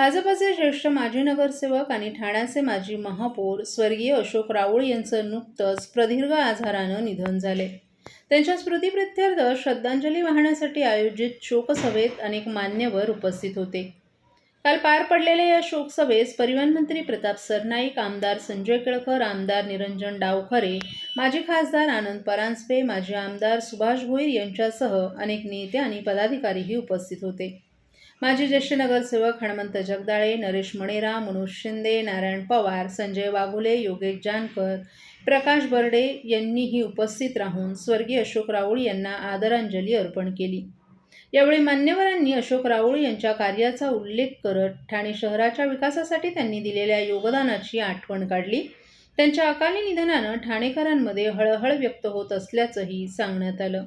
भाजपचे ज्येष्ठ माजी नगरसेवक आणि ठाण्याचे माजी महापौर स्वर्गीय अशोक राऊळ यांचं नुकतंच प्रदीर्घ आजारानं निधन झाले. त्यांच्या स्मृतीप्रित्यर्थ श्रद्धांजली वाहण्यासाठी आयोजित शोकसभेत अनेक मान्यवर उपस्थित होते. काल पार पडलेल्या या शोकसभेस परिवहन मंत्री प्रताप सरनाईक आमदार संजय केळकर आमदार निरंजन डावखरे माजी खासदार आनंद परांजपे माजी आमदार सुभाष भोईर यांच्यासह अनेक नेते आणि पदाधिकारीही उपस्थित होते. माजी ज्येष्ठ नगरसेवक हणमंत जगदाळे नरेश मणेरा मनोज शिंदे नारायण पवार संजय वाघुले योगेश जानकर प्रकाश बर्डे यांनीही उपस्थित राहून स्वर्गीय अशोक राऊळ यांना आदरांजली अर्पण केली. यावेळी मान्यवरांनी अशोक राऊळ यांच्या कार्याचा उल्लेख करत ठाणे शहराच्या विकासासाठी त्यांनी दिलेल्या योगदानाची आठवण काढली. त्यांच्या अकाली निधनानं ठाणेकरांमध्ये हळहळ व्यक्त होत असल्याचंही सांगण्यात आलं.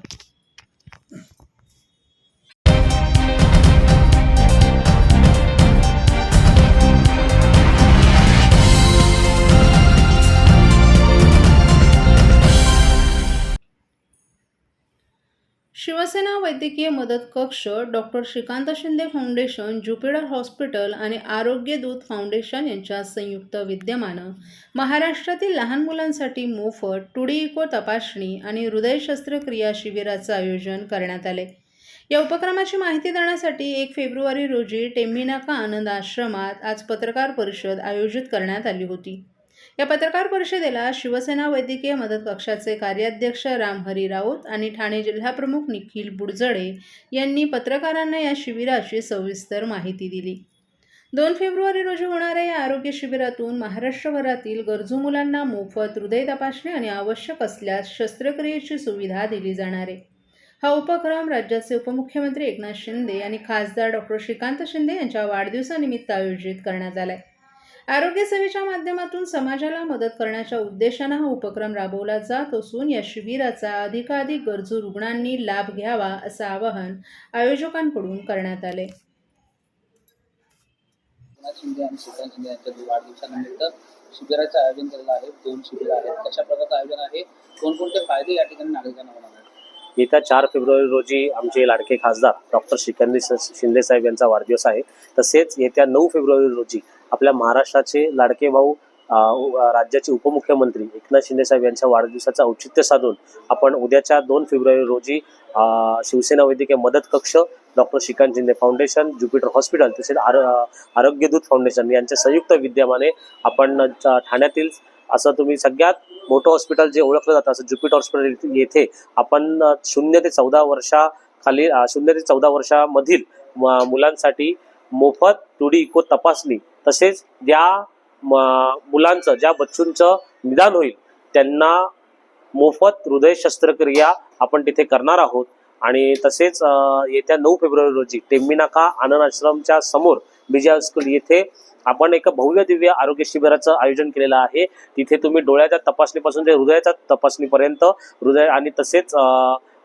शिवसेना वैद्यकीय मदत कक्ष doctor Shrikant Shinde foundation Jupiter hospital आणि आरोग्य दूत फाउंडेशन यांच्या संयुक्त विद्यमानं महाराष्ट्रातील लहान मुलांसाठी मोफत टुडी इको तपासणी आणि हृदय शस्त्रक्रिया शिबिराचं आयोजन करण्यात आले. या उपक्रमाची माहिती देण्यासाठी एक फेब्रुवारी रोजी टेंबिनाका आनंद आश्रमात आज पत्रकार परिषद आयोजित करण्यात आली होती. या पत्रकार परिषदेला शिवसेना वैद्यकीय मदत कक्षाचे कार्याध्यक्ष रामहरी राऊत आणि ठाणे जिल्हाप्रमुख निखिल बुडजडे यांनी पत्रकारांना या शिबिराची सविस्तर माहिती दिली. दोन फेब्रुवारी रोजी होणाऱ्या या आरोग्य शिबिरातून महाराष्ट्रभरातील गरजू मुलांना मोफत हृदय तपासणी आणि आवश्यक असल्यास शस्त्रक्रियेची सुविधा दिली जाणार आहे. हा उपक्रम राज्याचे उपमुख्यमंत्री एकनाथ शिंदे आणि खासदार डॉक्टर श्रीकांत शिंदे यांच्या वाढदिवसानिमित्त आयोजित करण्यात आला आहे आरोग्य सेवेच्या माध्यमातून समाजाला मदत करण्याच्या उद्देशानं हा उपक्रम राबवला जात असून या शिबिराचा अधिकाधिक गरजू रुग्णांनी लाभ घ्यावा असं आवाहन आयोजकांकडून करण्यात आले. एकनाथ शिंदे आणि श्रीकांत शिंदे यांच्या वाढदिवसानिमित्त शिबिराचं आयोजन केलेलं आहे. दोन शिबिर आहेत. कशा प्रकारचं आयोजन आहे? कोणकोणते फायदे या ठिकाणी नागरिकांना होणार आहेत? येत्या चार फेब्रुवारी रोजी आमचे लाडके खासदार डॉक्टर श्रीकांत शिंदे साहेब यांचा वाढदिवस आहे. तसेच येत्या नऊ फेब्रुवारी रोजी आपल्या महाराष्ट्राचे लाडके भाऊ राज्याचे उपमुख्यमंत्री एकनाथ शिंदे साहेब यांच्या वाढदिवसाचं औचित्य साधून आपण उद्याच्या दोन फेब्रुवारी रोजी शिवसेना वैद्यकीय मदत कक्ष doctor Shrikant Shinde foundation Jupiter hospital तसेच आर आरोग्यदूत फाउंडेशन यांच्या संयुक्त विद्यमाने आपण ठाण्यातील असं तुम्ही सगळ्यात मोठं हॉस्पिटल जे ओळखलं जातं असं ज्युपिटर हॉस्पिटल येथे आपण शून्य ते चौदा वर्षाखाली शून्य ते चौदा वर्षामधील म- मुलांसाठी मोफत टुडी इको तपासणी तसेच ज्या म- मुलांचं ज्या बच्चूंचं निदान होईल त्यांना मोफत हृदय शस्त्रक्रिया आपण तिथे करणार आहोत. आणि तसेच येत्या नऊ फेब्रुवारी रोजी टेंबिनाका आनंद आश्रमच्या समोर बीजे हायस्कूल येथे आपण एक भव्य दिव्य आरोग्य शिबिराचं आयोजन केलेलं आहे. तिथे तुम्ही डोळ्याच्या तपासणीपासून ते हृदयाच्या तपासणीपर्यंत हृदय आणि तसेच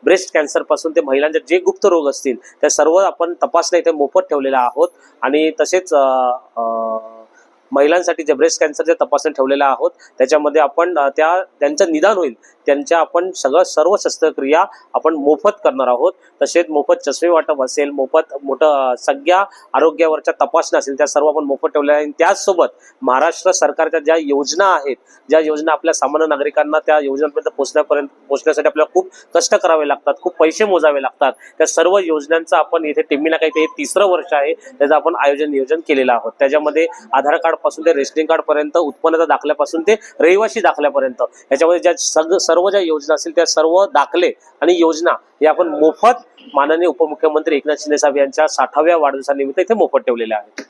ब्रेस्ट कॅन्सरपासून ते महिलांचे जे गुप्त रोग असतील त्या सर्व आपण तपासण्या इथे मोफत ठेवलेल्या आहोत. आणि तसेच महिलांसाठी जे ब्रेस्ट कॅन्सरच्या तपासण्या ठेवलेल्या आहोत त्याच्यामध्ये आपण त्या त्यांचं निदान होईल. त्यांच्या आपण सगळं सर्व शस्त्रक्रिया आपण मोफत करणार आहोत. तसेच मोफत चष्मे वाटप असेल मोफत मोठं सगळ्या आरोग्यावरच्या तपासण्या असेल त्या सर्व आपण मोफत ठेवल्या आणि त्याचसोबत महाराष्ट्र सरकारच्या ज्या योजना आहेत ज्या योजना आपल्या सामान्य नागरिकांना त्या योजनांपर्यंत पोहोचण्यापर्यंत पोहोचण्यासाठी आपल्याला खूप कष्ट करावे लागतात खूप पैसे मोजावे लागतात. त्या सर्व योजनांचं आपण इथे टिम्मीना काही ते तिसरं वर्ष आहे त्याचं आपण आयोजन नियोजन केलेलं आहोत. त्याच्यामध्ये आधार कार्ड पासून ते रेशनिंग कार्ड पर्यंत उत्पन्नाच्या दाखल्यापासून ते रहिवासी दाखल्यापर्यंत. याच्यामध्ये ज्या सग सर्व ज्या योजना असतील त्या सर्व दाखले आणि योजना या आपण मोफत माननीय उपमुख्यमंत्री एकनाथ शिंदे साहेब यांच्या साठाव्या वाढदिवसानिमित्त इथे मोफत ठेवलेल्या आहेत.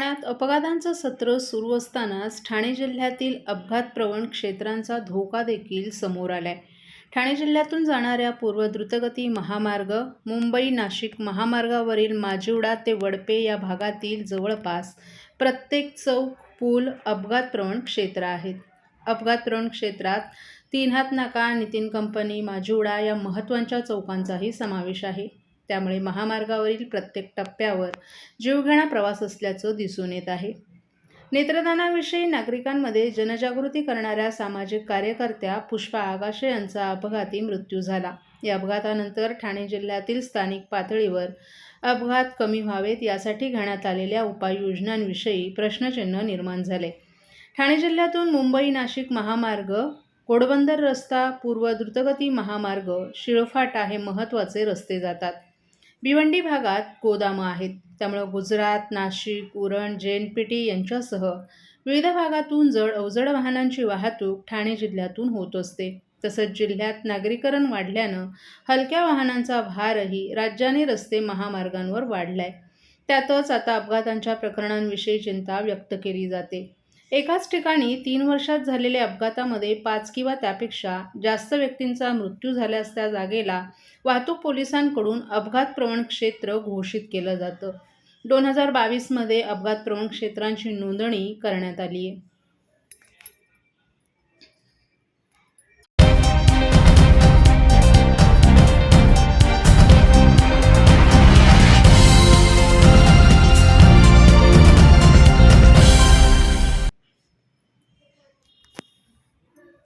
ठाण्यात अपघातांचं सत्र सुरू असतानाच ठाणे जिल्ह्यातील अपघातप्रवण क्षेत्रांचा धोका देखील समोर आलाय. ठाणे जिल्ह्यातून जाणाऱ्या पूर्व द्रुतगती महामार्ग मुंबई नाशिक महामार्गावरील माजिवडा ते वडपे या भागातील जवळपास प्रत्येक चौक पूल अपघातप्रवण क्षेत्र आहेत. अपघातप्रवण क्षेत्रात तीन हात नाका नितीन कंपनी माजिवडा या महत्त्वाच्या चौकांचाही समावेश आहे. त्यामुळे महामार्गावरील प्रत्येक टप्प्यावर जीवघेणा प्रवास असल्याचं दिसून येत आहे. नेत्रदानाविषयी नागरिकांमध्ये जनजागृती करणाऱ्या सामाजिक कार्यकर्त्या पुष्पा आगाशे यांचा अपघाती मृत्यू झाला. या अपघातानंतर ठाणे जिल्ह्यातील स्थानिक पातळीवर अपघात कमी व्हावेत यासाठी घेण्यात आलेल्या उपाययोजनांविषयी प्रश्नचिन्ह निर्माण झाले. ठाणे जिल्ह्यातून मुंबई नाशिक महामार्ग घोडबंदर रस्ता पूर्व द्रुतगती महामार्ग शिळफाटा हे महत्त्वाचे रस्ते जातात. भिवंडी भागात गोदामं आहेत. त्यामुळं गुजरात नाशिक उरण जेएनपीटी यांच्यासह विविध भागातून जड अवजड वाहनांची वाहतूक ठाणे जिल्ह्यातून होत असते. तसंच जिल्ह्यात नागरीकरण वाढल्यानं हलक्या वाहनांचा भारही राज्याने रस्ते महामार्गांवर वाढलाय. त्यातच आता अपघातांच्या प्रकरणांविषयी चिंता व्यक्त केली जाते. एकाच ठिकाणी तीन वर्षात झालेल्या अपघातामध्ये पाच किंवा त्यापेक्षा जास्त व्यक्तींचा मृत्यू झाल्यास त्या जागेला वाहतूक पोलिसांकडून अपघात प्रवण क्षेत्र घोषित केलं जातं. दोन हजार बावीसमध्ये अपघात प्रवण क्षेत्रांची नोंदणी करण्यात आली आहे.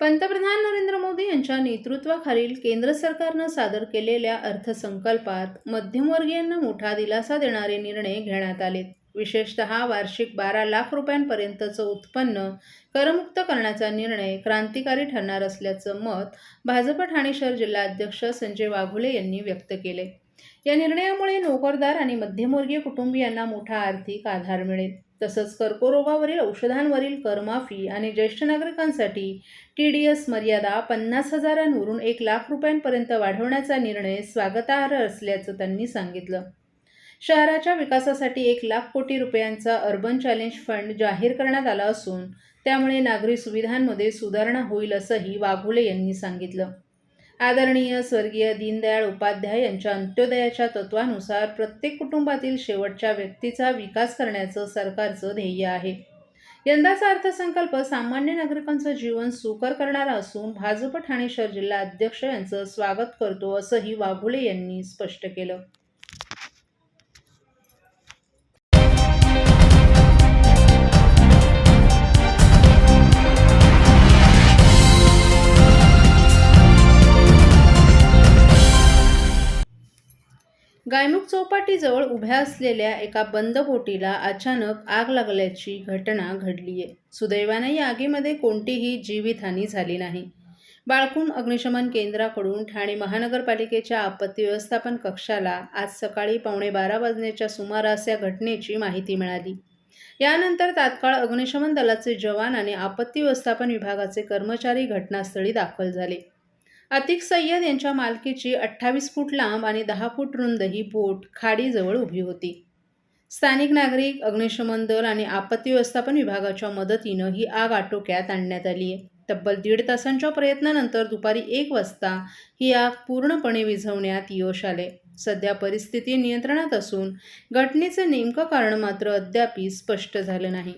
पंतप्रधान नरेंद्र मोदी यांच्या नेतृत्वाखालील केंद्र सरकारनं सादर केलेल्या अर्थसंकल्पात मध्यमवर्गीयांना मोठा दिलासा देणारे निर्णय घेण्यात आलेत. विशेषतः वार्षिक बारा लाख रुपयांपर्यंतचं उत्पन्न करमुक्त करण्याचा निर्णय क्रांतिकारी ठरणार असल्याचं मत भाजप ठाणे शहर जिल्हाध्यक्ष संजय वाघुले यांनी व्यक्त केले या निर्णयामुळे नोकरदार आणि मध्यमवर्गीय कुटुंबियांना मोठा आर्थिक आधार मिळेल. तसंच कर्करोगावरील औषधांवरील करमाफी आणि ज्येष्ठ नागरिकांसाठी टी डी एस मर्यादा पन्नास हजारांवरून एक लाख रुपयांपर्यंत वाढवण्याचा निर्णय स्वागतार्ह असल्याचं त्यांनी सांगितलं. शहराच्या विकासासाठी एक लाख कोटी रुपयांचा अर्बन चॅलेंज फंड जाहीर करण्यात आला असून त्यामुळे नागरी सुविधांमध्ये सुधारणा होईल असंही वाघोले यांनी सांगितलं. आदरणीय स्वर्गीय दीनदयाळ उपाध्याय यांच्या अंत्योदयाच्या तत्वानुसार प्रत्येक कुटुंबातील शेवटच्या व्यक्तीचा विकास करण्याचं सरकारचं ध्येय आहे. यंदाचा अर्थसंकल्प सामान्य नागरिकांचं जीवन सुकर करणारा असून भाजप ठाणे शहर जिल्हा अध्यक्ष यांचं स्वागत करतो असंही वाघुले यांनी स्पष्ट केलं. गायमुख चौपाटीजवळ उभ्या असलेल्या एका बंद बोटीला अचानक आग लागल्याची घटना घडली आहे सुदैवाने या आगीमध्ये कोणतीही जीवितहानी झाली नाही. बाळकूण अग्निशमन केंद्राकडून ठाणे महानगरपालिकेच्या आपत्ती व्यवस्थापन कक्षाला आज सकाळी पावणे बारा वाजण्याच्या सुमारास या घटनेची माहिती मिळाली. यानंतर तात्काळ अग्निशमन दलाचे जवान आणि आपत्ती व्यवस्थापन विभागाचे कर्मचारी घटनास्थळी दाखल झाले. अतिक सय्यद यांच्या मालकीची अठ्ठावीस फूट लांब आणि दहा फूट रुंद ही बोट खाडीजवळ उभी होती. स्थानिक नागरिक अग्निशमन दल आणि आपत्ती व्यवस्थापन विभागाच्या मदतीनं ही आग आटोक्यात आणण्यात आली आहे. तब्बल दीड तासांच्या प्रयत्नानंतर दुपारी एक वाजता ही आग पूर्णपणे विझवण्यात यश आले सध्या परिस्थिती नियंत्रणात असून घटनेचं नेमकं कारण मात्र अद्याप स्पष्ट झालं नाही.